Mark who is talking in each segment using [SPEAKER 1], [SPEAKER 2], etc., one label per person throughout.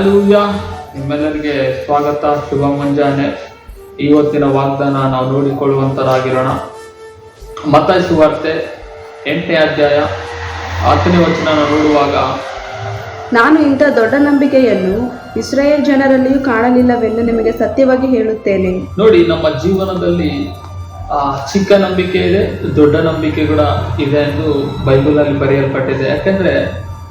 [SPEAKER 1] Hallelujah ನಿಮ್ಮೆಲ್ಲರಿಗೆ ಸ್ವಾಗತ ಶುಭ ಮುಂಜಾನೆ. ಇವತ್ತಿನ ವಾಗ್ದಾನ ನಾವು ನೋಡಿಕೊಳ್ಳುವಂತರಾಗಿರೋಣ. ಮತ್ತಾಯ ಸುವಾರ್ತೆ ಎಂಟನೇ ಅಧ್ಯಾಯ ಹತ್ತನೇ ವಚನ ನೋಡುವಾಗ.
[SPEAKER 2] ನಾನು ಇಂಥ ದೊಡ್ಡ ನಂಬಿಕೆಯನ್ನು ಇಸ್ರಾಯೇಲ್ ಜನರಲ್ಲಿಯೂ ಕಾಣಲಿಲ್ಲವೆಂದು ನಿಮಗೆ ಸತ್ಯವಾಗಿ ಹೇಳುತ್ತೇನೆ.
[SPEAKER 1] ನೋಡಿ ನಮ್ಮ ಜೀವನದಲ್ಲಿ ಆ ಚಿಕ್ಕ ನಂಬಿಕೆ ಇದೆ ದೊಡ್ಡ ನಂಬಿಕೆ ಕೂಡ ಇದೆ ಎಂದು ಬೈಬಲ್ ಅಲ್ಲಿ ಬರೆಯಲ್ಪಟ್ಟಿದೆ. ಯಾಕಂದ್ರೆ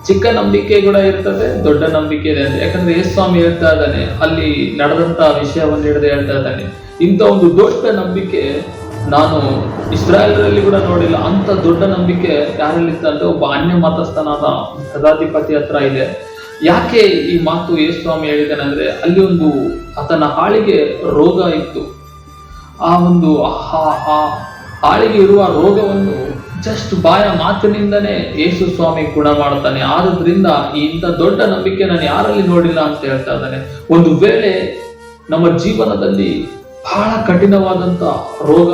[SPEAKER 1] ಚಿಕ್ಕ ನಂಬಿಕೆ ಕೂಡ ಇರ್ತದೆ, ದೊಡ್ಡ ನಂಬಿಕೆ ಇದೆ ಅಂತ ಯಾಕಂದ್ರೆ ಯೇಸು ಸ್ವಾಮಿ ಹೇಳ್ತಾ ಇದ್ದಾನೆ, ಅಲ್ಲಿ ನಡೆದಂತ ವಿಷಯವನ್ನು ಹಿಡಿದು ಹೇಳ್ತಾ ಇದ್ದಾನೆ. ಇಂಥ ಒಂದು ದೊಡ್ಡ ನಂಬಿಕೆ ನಾನು ಇಸ್ರಾಯೇಲರಲ್ಲಿ ಕೂಡ ನೋಡಿಲ್ಲ. ಅಂತ ದೊಡ್ಡ ನಂಬಿಕೆ ಯಾರಲ್ಲಿತ್ತು ಅಂದ್ರೆ ಒಬ್ಬ ಅನ್ಯ ಮತಸ್ಥನಾದ ಸದಾಧಿಪತಿ ಹತ್ರ ಇದೆ. ಯಾಕೆ ಈ ಮಾತು ಯೇಸು ಸ್ವಾಮಿ ಹೇಳಿದ್ದಾನೆ ಅಂದ್ರೆ, ಅಲ್ಲಿ ಒಂದು ಆತನ ಹಾಳಿಗೆ ರೋಗ ಇತ್ತು. ಆ ಒಂದು ಆ- ಹಾಳಿಗೆ ಇರುವ ರೋಗವನ್ನು ಜಸ್ಟ್ ಬಾಯ ಮಾತಿನಿಂದನೇ ಯೇಸು ಸ್ವಾಮಿ ಗುಣ ಮಾಡ್ತಾನೆ ಆದ್ರಿಂದ ಇಂಥ ದೊಡ್ಡ ನಂಬಿಕೆ ನಾನು ಯಾರಲ್ಲಿ ನೋಡಿಲ್ಲ ಅಂತ ಹೇಳ್ತಾ ಇದ್ದಾನೆ. ಒಂದು ವೇಳೆ ನಮ್ಮ ಜೀವನದಲ್ಲಿ ಬಹಳ ಕಠಿಣವಾದಂತ ರೋಗ,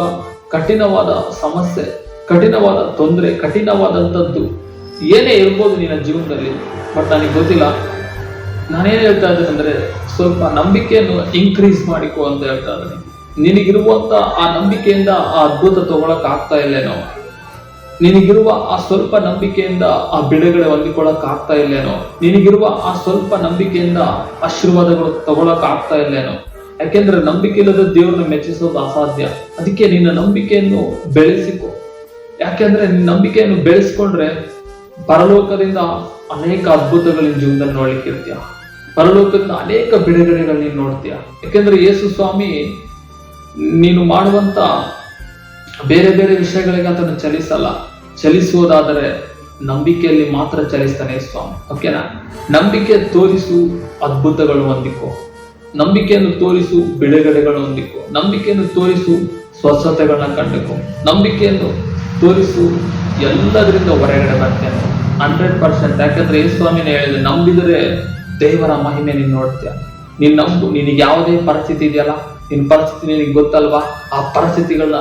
[SPEAKER 1] ಕಠಿಣವಾದ ಸಮಸ್ಯೆ, ಕಠಿಣವಾದ ತೊಂದರೆ, ಕಠಿಣವಾದಂಥದ್ದು ಏನೇ ಇರ್ಬೋದು ನಿನ್ನ ಜೀವನದಲ್ಲಿ, ಬಟ್ ನನಗೆ ಗೊತ್ತಿಲ್ಲ. ನಾನೇನು ಹೇಳ್ತಾ ಇದ್ದೇನೆ ಅಂದ್ರೆ ಸ್ವಲ್ಪ ನಂಬಿಕೆಯನ್ನು ಇನ್ಕ್ರೀಸ್ ಮಾಡಿಕೊ ಅಂತ ಹೇಳ್ತಾ ಇದ್ದೀನಿ. ನಿನಗಿರುವಂತ ಆ ನಂಬಿಕೆಯಿಂದ ಆ ಅದ್ಭುತ ತಗೊಳಕ್ ಆಗ್ತಾ ಇಲ್ಲೇನೋ. ನಿನಗಿರುವ ಆ ಸ್ವಲ್ಪ ನಂಬಿಕೆಯಿಂದ ಆ ಬಿಡುಗಡೆ ಹೊಂದಿಕೊಳ್ಳಕ್ ಆಗ್ತಾ ಇಲ್ಲೇನೋ? ನಿನಗಿರುವ ಆ ಸ್ವಲ್ಪ ನಂಬಿಕೆಯಿಂದ ಆಶೀರ್ವಾದಗಳು ತಗೊಳಕ್ ಆಗ್ತಾ ಇಲ್ಲೇನೋ? ಯಾಕೆಂದ್ರೆ ನಂಬಿಕೆ ಇಲ್ಲದ ದೇವ್ರನ್ನ ಮೆಚ್ಚಿಸೋದು ಅಸಾಧ್ಯ. ಅದಕ್ಕೆ ನಿನ್ನ ನಂಬಿಕೆಯನ್ನು ಬೆಳೆಸಿಕೊ. ಯಾಕೆಂದ್ರೆ ನಿನ್ನ ನಂಬಿಕೆಯನ್ನು ಬೆಳೆಸ್ಕೊಂಡ್ರೆ ಪರಲೋಕದಿಂದ ಅನೇಕ ಅದ್ಭುತಗಳ ಜೀವನದಲ್ಲಿ ನೋಡ್ಲಿಕ್ಕೆ ಇರ್ತೀಯ. ಪರಲೋಕದಿಂದ ಅನೇಕ ಬಿಡುಗಡೆಗಳು ನೀನು ನೋಡ್ತೀಯ. ಯಾಕೆಂದ್ರೆ ಯೇಸು ಸ್ವಾಮಿ, ನೀನು ಮಾಡುವಂತ ಬೇರೆ ಬೇರೆ ವಿಷಯಗಳಿಗೆ ಆತನು ಚಲಿಸಲ್ಲ. ಚಲಿಸುವುದಾದರೆ ನಂಬಿಕೆಯಲ್ಲಿ ಮಾತ್ರ ಚಲಿಸ್ತಾನೆ ಸ್ವಾಮಿ. ಓಕೆನಾ ನಂಬಿಕೆ ತೋರಿಸು ಅದ್ಭುತಗಳು ಹೊಂದಿಕೋ. ನಂಬಿಕೆಯನ್ನು ತೋರಿಸು ಬಿಡುಗಡೆಗಳು ಹೊಂದಿಕೋ. ನಂಬಿಕೆಯನ್ನು ತೋರಿಸು ಸ್ವಚ್ಛತೆಗಳನ್ನ ಕಂಡುಕೋ. ನಂಬಿಕೆಯನ್ನು ತೋರಿಸು ಎಲ್ಲದರಿಂದ ಹೊರಗಡೆ ಬರ್ತೇನೆ. Hundred percent. ಯಾಕಂದ್ರೆ ಯೇಸು ಸ್ವಾಮಿನ ಹೇಳಿದೆ ನಂಬಿದರೆ ದೇವರ ಮಹಿಮೆ ನೀನ್ ನೋಡ್ತೀಯ. ನೀನ್ ನಂಬು, ನಿನಗೆ ಯಾವುದೇ ಪರಿಸ್ಥಿತಿ ಇದೆಯಲ್ಲ? ನಿನ್ ಪರಿಸ್ಥಿತಿ ನಿನಗೆ ಗೊತ್ತಲ್ವಾ? ಆ ಪರಿಸ್ಥಿತಿಗಳನ್ನ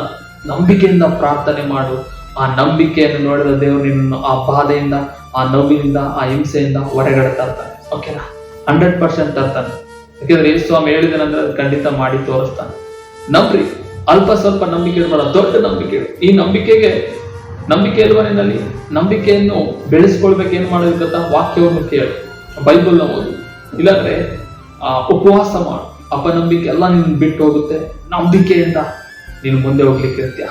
[SPEAKER 1] ನಂಬಿಕೆಯಿಂದ ಪ್ರಾರ್ಥನೆ ಮಾಡು. ಆ ನಂಬಿಕೆಯನ್ನು ನೋಡಿದ ದೇವರು ನಿನ್ನನ್ನು ಆ ಬಾಧೆಯಿಂದ, ಆ ನೋವಿನಿಂದ, ಆ ಹಿಂಸೆಯಿಂದ ಹೊರಗಡೆ ತರ್ತಾನೆ. ಓಕೆನಾ ಹಂಡ್ರೆಡ್ ಪರ್ಸೆಂಟ್ ತರ್ತಾನೆ. ಯಾಕೆಂದ್ರೆ ಯೇಸು ಸ್ವಾಮಿ ಹೇಳಿದನಂದ್ರೆ ಅದು ಖಂಡಿತ ಮಾಡಿ ತೋರಿಸ್ತಾನೆ. ನಂಬ್ರಿ. ಅಲ್ಪ ಸ್ವಲ್ಪ ನಂಬಿಕೆ ಇರಬೇಡ ದೊಡ್ಡ ನಂಬಿಕೆ. ಈ ನಂಬಿಕೆಗೆ, ನಂಬಿಕೆ ಇಲ್ವಾ ನಂಬಿಕೆಯನ್ನು ಬೆಳೆಸ್ಕೊಳ್ಬೇಕು ಏನ್ ಮಾಡೋದು ಗೊತ್ತಾ? ವಾಕ್ಯವನ್ನು ಕೇಳು. ಬೈಬಲ್ ಓದು. ಇಲ್ಲಾಂದ್ರೆ, ಆ ಉಪವಾಸ ಮಾಡು. ಅಪನಂಬಿಕೆ ಎಲ್ಲ ನಿನ್ ಬಿಟ್ಟು ಹೋಗುತ್ತೆ. ನಂಬಿಕೆಯಿಂದ ನೀನು ಮುಂದೆ ಹೋಗ್ಲಿಕ್ಕೆ ಇರ್ತೀಯ?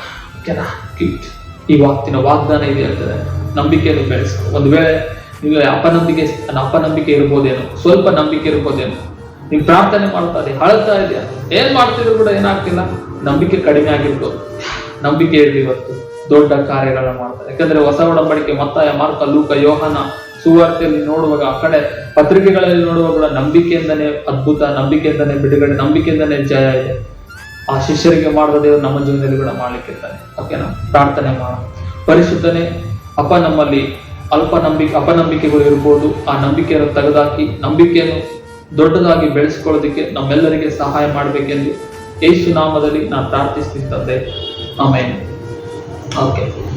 [SPEAKER 1] ಕೆನ ಕ್ಯೂಟ್ ಈ ವಾಕ್ತಿನ ವಾಗ್ದಾನ ಇದೆ ಅಂತಂದ್ರೆ ನಂಬಿಕೆಯನ್ನು ಬೆಳೆಸ್ಕೊ ಒಂದು ವೇಳೆ ನೀವು ಅಪನಂಬಿಕೆ ಅಪನಂಬಿಕೆ ಇರ್ಬೋದೇನು, ಸ್ವಲ್ಪ ನಂಬಿಕೆ ಇರ್ಬೋದೇನು ನೀವು ಪ್ರಾರ್ಥನೆ ಮಾಡ್ತಾ ಇದೆ ಅಳ್ತಾ ಇದೆಯಾ ಏನ್ ಮಾಡ್ತಿದ್ರು ಕೂಡ ಏನಾಗ್ತಿಲ್ಲ. ನಂಬಿಕೆ ಕಡಿಮೆ ಆಗಿರ್ಬೋದು. ನಂಬಿಕೆ ಇರಲಿ ಇವತ್ತು. ದೊಡ್ಡ ಕಾರ್ಯಗಳನ್ನ ಮಾಡ್ತಾರೆ. ಯಾಕಂದ್ರೆ ಹೊಸ ಒಡಂಬಡಿಕೆ, ಮತ್ತಾಯ, ಮಾರ್ಕ, ಲೂಕ, ಯೋಹನ ಸುವಾರ್ತೆಯಲ್ಲಿ ನೋಡುವಾಗ ಆ ಕಡೆ ಪತ್ರಿಕೆಗಳಲ್ಲಿ ನೋಡುವಾಗ ನಂಬಿಕೆಯಿಂದನೇ ಅದ್ಭುತ, ನಂಬಿಕೆಯಿಂದನೇ ಬಿಡುಗಡೆ, ನಂಬಿಕೆಯಿಂದನೇ ಜಯ ಇದೆ. ಆ ಶಿಷ್ಯರಿಗೆ ಮಾಡಿದ ದೇವರು ನಮ್ಮ ಜೀವನದಲ್ಲಿ ಕೂಡ ಮಾಡ್ಲಿಕ್ಕಿರ್ತಾನೆ. ಓಕೆನಾ? ಪ್ರಾರ್ಥನೆ ಮಾಡ ಪರಿಶುದ್ಧನೆ ಅಪ ನಮ್ಮಲ್ಲಿ ಅಲ್ಪ ನಂಬಿಕೆ ಅಪನಂಬಿಕೆಗಳು ಇರ್ಬೋದು. ಆ ನಂಬಿಕೆಯನ್ನು ತೆಗೆದಾಕಿ ನಂಬಿಕೆಯನ್ನು ದೊಡ್ಡದಾಗಿ ಬೆಳೆಸ್ಕೊಳ್ಳೋದಕ್ಕೆ ನಮ್ಮೆಲ್ಲರಿಗೆ ಸಹಾಯ ಮಾಡಬೇಕೆಂದು ಯೇಸು ನಾಮದಲ್ಲಿ ನಾನು ಪ್ರಾರ್ಥಿಸ್ತೀನಿ ತಂದೆ. ಆಮೇಲೆ ಓಕೆ.